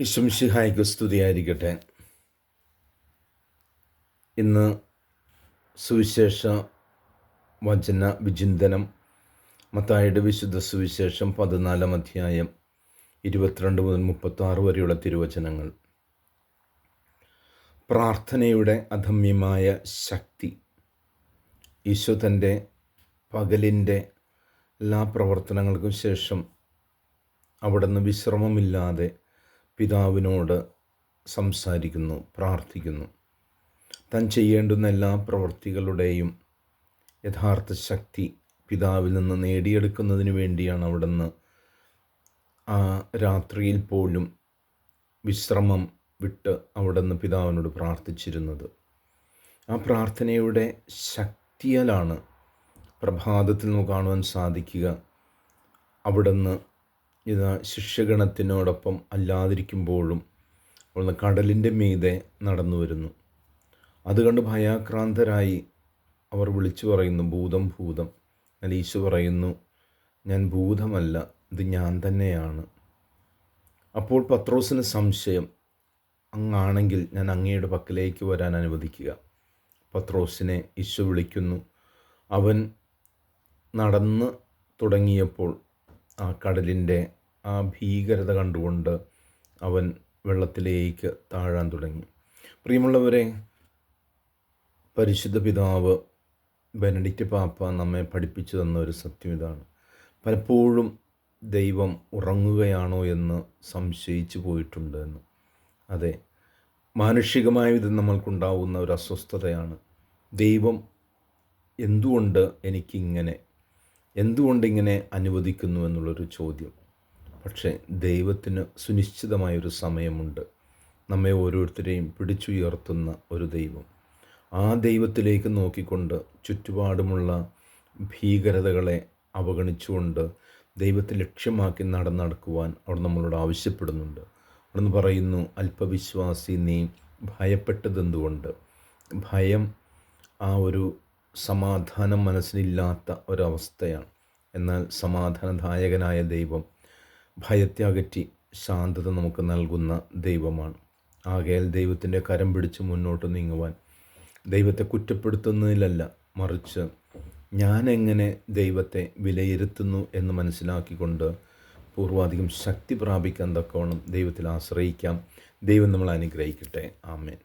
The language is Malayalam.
ഇശംഷിഹായ്ക്ക് സ്തുതിയായിരിക്കട്ടെ. ഇന്ന് സുവിശേഷ വചന വിചിന്തനം മത്തായുടെ വിശുദ്ധ സുവിശേഷം പതിനാലാം അധ്യായം ഇരുപത്തിരണ്ട് മുതൽ മുപ്പത്താറ് വരെയുള്ള തിരുവചനങ്ങൾ. പ്രാർത്ഥനയുടെ അധമ്യമായ ശക്തി. ഈശോ തന്റെ പകലിന്റെ എല്ലാ പ്രവർത്തനങ്ങൾക്കും ശേഷം അവിടുന്ന് വിശ്രമമില്ലാതെ പിതാവിനോട് സംസാരിക്കുന്നു പ്രാർത്ഥിക്കുന്നു. താൻ ചെയ്യേണ്ടുന്ന എല്ലാ പ്രവൃത്തികളുടെയും യഥാർത്ഥ ശക്തി പിതാവിൽ നിന്ന് നേടിയെടുക്കുന്നതിന് വേണ്ടിയാണ് അവിടുന്ന് ആ രാത്രിയിൽ പോലും വിശ്രമം വിട്ട് അവിടുന്ന് പിതാവിനോട് പ്രാർത്ഥിച്ചിരുന്നത്. ആ പ്രാർത്ഥനയുടെ ശക്തിയാലാണ് പ്രഭാതത്തിൽ നമുക്ക് കാണുവാൻ സാധിക്കുക. അവിടുന്ന് ഇത് ശിഷ്യഗണത്തിനോടൊപ്പം അല്ലാതിരിക്കുമ്പോഴും അവിടുന്ന് കടലിന്റെ മീതെ നടന്നു വരുന്നു. അതുകണ്ട് ഭയാക്രാന്തരായി അവർ വിളിച്ചു പറയുന്നു ഭൂതം ഭൂതം. എന്നാൽ ഈശോ പറയുന്നു ഞാൻ ഭൂതമല്ല ഇത് ഞാൻ തന്നെയാണ്. അപ്പോൾ പത്രോസിന് സംശയം അങ്ങാണെങ്കിൽ ഞാൻ അങ്ങയുടെ പക്കലേക്ക് വരാൻ അനുവദിക്കുക. പത്രോസിനെ ഈശോ വിളിക്കുന്നു. അവൻ നടന്ന് തുടങ്ങിയപ്പോൾ ആ കടലിന്റെ ആ ഭീകരത കണ്ടുകൊണ്ട് അവൻ വെള്ളത്തിലേക്ക് താഴാൻ തുടങ്ങി. പ്രിയമുള്ളവരെ പരിശുദ്ധ പിതാവ് ബെനഡിക്റ്റ് പാപ്പ നമ്മെ പഠിപ്പിച്ചു തന്ന ഒരു സത്യം ഇതാണ്. പലപ്പോഴും ദൈവം ഉറങ്ങുകയാണോ എന്ന് സംശയിച്ചു പോയിട്ടുണ്ട് എന്ന്. അതെ മാനുഷികമായ വിധം നമ്മൾക്കുണ്ടാവുന്ന ഒരു അസ്വസ്ഥതയാണ്. ദൈവം എന്തുകൊണ്ട് എനിക്കിങ്ങനെ എന്തുകൊണ്ടിങ്ങനെ അനുവദിക്കുന്നു എന്നുള്ളൊരു ചോദ്യം. പക്ഷേ ദൈവത്തിന് സുനിശ്ചിതമായൊരു സമയമുണ്ട്. നമ്മെ ഓരോരുത്തരെയും പിടിച്ചുയർത്തുന്ന ഒരു ദൈവം. ആ ദൈവത്തിലേക്ക് നോക്കിക്കൊണ്ട് ചുറ്റുപാടുമുള്ള ഭീകരതകളെ അവഗണിച്ചുകൊണ്ട് ദൈവത്തെ ലക്ഷ്യമാക്കി നടന്നടക്കുവാൻ അവർ നമ്മളോട് ആവശ്യപ്പെടുന്നുണ്ട്. അവിടുന്ന് പറയുന്നു അല്പവിശ്വാസി നീ ഭയപ്പെട്ടതെന്തുകൊണ്ട്? ഭയം ആ ഒരു സമാധാനം മനസ്സിനില്ലാത്ത ഒരവസ്ഥയാണ്. എന്നാൽ സമാധാനദായകനായ ദൈവം ഭയത്തെ അകറ്റി ശാന്തത നമുക്ക് നൽകുന്ന ദൈവമാണ്. ആകയാൽ ദൈവത്തിന്റെ കരം പിടിച്ച് മുന്നോട്ട് നീങ്ങുവാൻ ദൈവത്തെ കുറ്റപ്പെടുത്തുന്നതിലല്ല മറിച്ച് ഞാൻ എങ്ങനെ ദൈവത്തെ വിലയിരുത്തുന്നു എന്ന് മനസ്സിലാക്കിക്കൊണ്ട് പൂർവാധികം ശക്തി പ്രാപിക്കാൻ തക്കവണ്ണം ദൈവത്തിൽ ആശ്രയിക്കാം. ദൈവം നമ്മൾ അനുഗ്രഹിക്കട്ടെ. ആമേൻ.